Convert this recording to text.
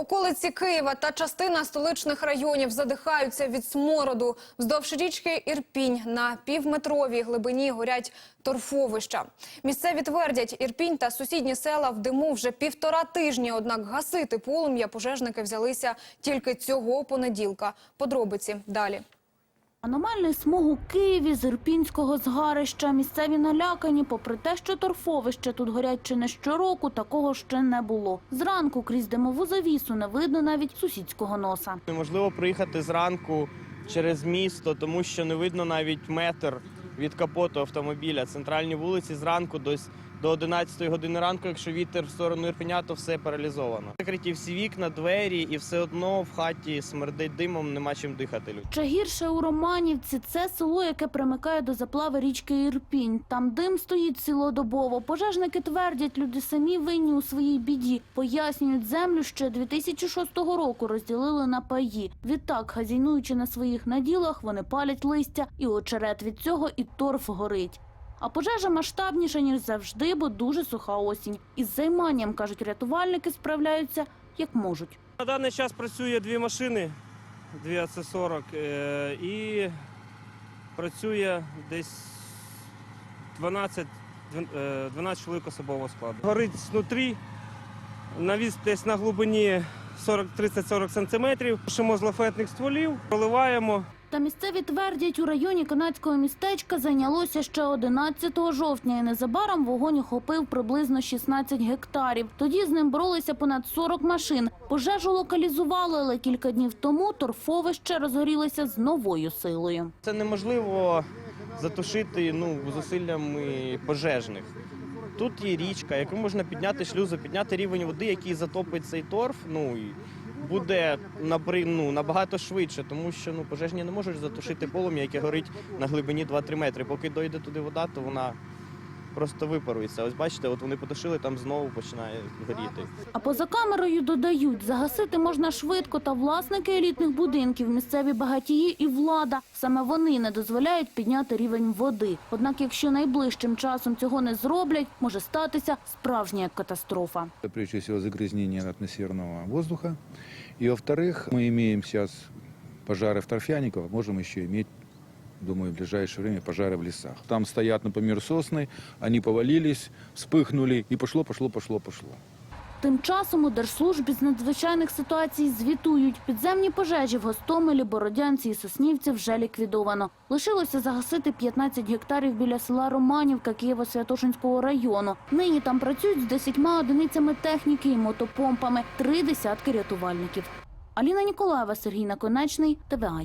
Околиці Києва та частина столичних районів задихаються від смороду. Вздовж річки Ірпінь на півметровій глибині горять торфовища. Місцеві твердять, Ірпінь та сусідні села в диму вже півтора тижні. Однак гасити полум'я пожежники взялися тільки цього понеділка. Подробиці далі. Аномальний смог у Києві з Ірпінського згарища. Місцеві налякані, попри те, що торфовище тут горять чи не щороку, такого ще не було. Зранку крізь димову завісу не видно навіть сусідського носа. Неможливо проїхати зранку через місто, тому що не видно навіть метр від капоту автомобіля. Центральні вулиці зранку до, до 11 години ранку, якщо вітер в сторону Ірпеня, то все паралізовано. Закриті всі вікна, двері, і все одно в хаті смердить димом, нема чим дихати. Ще гірше у Романівці – це село, яке примикає до заплави річки Ірпінь. Там дим стоїть цілодобово. Пожежники твердять, люди самі винні у своїй біді. Пояснюють, землю ще 2006 року розділили на паї. Відтак, хазяйнуючи на своїх наділах, вони палять листя, і очерет від цього, і торф горить. А пожежа масштабніша, ніж завжди, бо дуже суха осінь. Із займанням, кажуть рятувальники, справляються як можуть. На даний час працює дві машини, дві АЦ-40, е, і працює десь 12, е, 12 чоловік особового складу. Горить знутрі, навіс десь на глибині 40 30-40 сантиметрів. Пишемо з лафетних стволів, проливаємо. Та місцеві твердять, у районі канадського містечка зайнялося ще 11 жовтня, і незабаром вогонь охопив приблизно 16 гектарів. Тоді з ним боролися понад 40 машин. Пожежу локалізували, але кілька днів тому торфовище розгорілося з новою силою. Це неможливо затушити ну, зусиллями пожежних. Тут є річка, яку можна підняти шлюзу, підняти рівень води, який затопить цей торф. Ну і буде ну, набагато швидше, тому що ну, пожежні не можуть затушити полум'я, яке горить на глибині 2-3 метри. Поки дойде туди вода, то вона просто випарується. Ось бачите, от вони потушили, там знову починає горіти. А поза камерою додають, загасити можна швидко, та власники елітних будинків, місцеві багатії і влада. Саме вони не дозволяють підняти рівень води. Однак, якщо найближчим часом цього не зроблять, може статися справжня катастрофа. Это прежде всего загрязнение атмосферного воздуха. И во-вторых, мы имеем сейчас пожары в торфяниках, можем еще иметь Думаю, в ближайшее время пожары в лесах. Там стоят, например, сосны, они повалились, вспыхнули, и пошло, пошло, пошло, пошло. Тим часом у Держслужбі з надзвичайних ситуацій звітують. Підземні пожежі в Гостомелі, Бородянці і Соснівці вже ліквідовано. Лишилося загасити 15 гектарів біля села Романівка Києво-Святошинського району. Нині там працюють з 10 одиницями техніки і мотопомпами, три десятки рятувальників. Аліна Ніколаєва, Сергій Наконечний, ТВА.